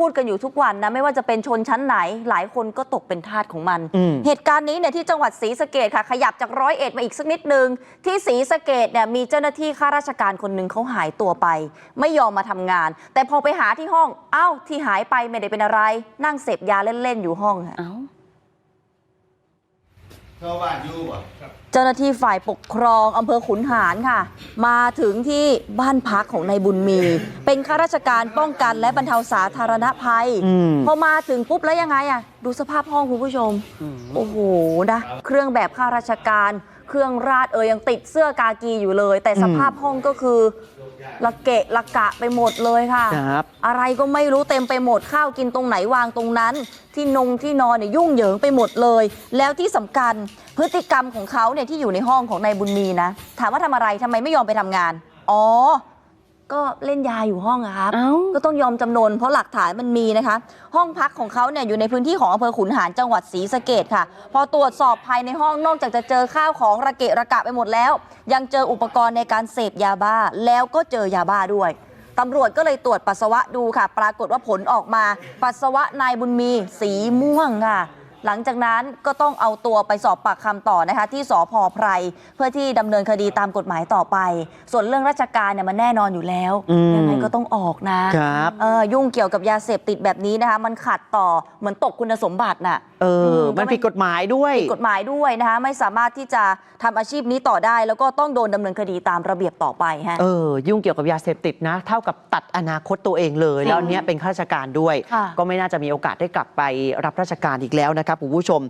พูดกันอยู่ทุกวันนะ ไม่ว่าจะเป็นชนชั้นไหน หลายคนก็ตกเป็นทาสของมันอืมเหตุการณ์นี้เนี่ยที่จังหวัดศรีสะเกดค่ะ ขยับจากร้อยเอ็ดมาอีกสักนิดนึง ที่ศรีสะเกดเนี่ยมีเจ้าหน้าที่ข้าราชการคนหนึ่งเขาหายตัวไป ไม่ยอมมาทำงาน แต่พอไปหาที่ห้อง เอ้าที่หายไปไม่ได้เป็นอะไร นั่งเสพยาเล่น ๆ อยู่ห้องอะ เอ้าชาวบ้านอยู่บ่เจ้าหน้าที่ฝ่ายปกครองอำเภอขุนหารค่ะ มาถึงที่บ้านพักของนายบุญมี เป็นข้าราชการป้องกันและบรรเทาสาธารณภัยอืมพอมาถึงปุ๊บแล้วยังไงอะดูสภาพห้องคุณผู้ชม โอ้โหนะเครื่องแบบข้าราชการ เครื่องราดเอยยังติดเสื้อกากีอยู่เลย แต่สภาพห้องก็คือละเกะละกะไปหมดเลยค่ะครับอะไรก็ไม่รู้เต็มไปหมดข้าวกินตรงไหนวางตรงนั้น ที่นงที่นอนเนี่ยยุ่งเหยิงไปหมดเลย แล้วที่สำคัญพฤติกรรมของเขาเนี่ยที่อยู่ในห้องของนายบุญมีนะ ถามว่าทำอะไรทำไมไม่ยอมไปทำงาน อ๋อ ก็เล่นยาอยู่ห้องอะครับ เอ้า ก็ต้องยอมจำนนเพราะหลักฐานมันมีนะคะ ห้องพักของเขาเนี่ยอยู่ในพื้นที่ของอำเภอขุนหารจังหวัดศรีสะเกดค่ะ พอตรวจสอบภายในห้องนอกจากจะเจอข้าวของระเกะระกะไปหมดแล้ว ยังเจออุปกรณ์ในการเสพยาบ้าแล้วก็เจอยาบ้าด้วยตำรวจก็เลยตรวจปัสสาวะดูค่ะ ปรากฏว่าผลออกมาปัสสาวะนายบุญมีสีม่วงค่ะ หลังจากนั้นก็ต้องเอาตัวไปสอบปากคำต่อนะคะที่สพไพรเพื่อที่ดำเนินคดีตามกฎหมายต่อไป ส่วนเรื่องราชการเนี่ยมันแน่นอนอยู่แล้วอืมยังไงก็ต้องออกนะครับเออยุ่งเกี่ยวกับยาเสพติดแบบนี้นะคะมันขัดต่อเหมือนตกคุณสมบัติน่ะเอออืมมันผิดกฎหมายด้วยผิดกฎหมายด้วยนะคะไม่สามารถที่จะทำอาชีพนี้ต่อได้ แล้วก็ต้องโดนดำเนินคดีตามระเบียบต่อไปฮะเออยุ่งเกี่ยวกับยาเสพติดนะ เท่ากับตัดอนาคตตัวเองเลย แล้วอันเนี้ยเป็นข้าราชการด้วยค่ะก็ไม่น่าจะมีโอกาสได้กลับไปรับราชการอีกแล้วนะครับคุณผู้ชม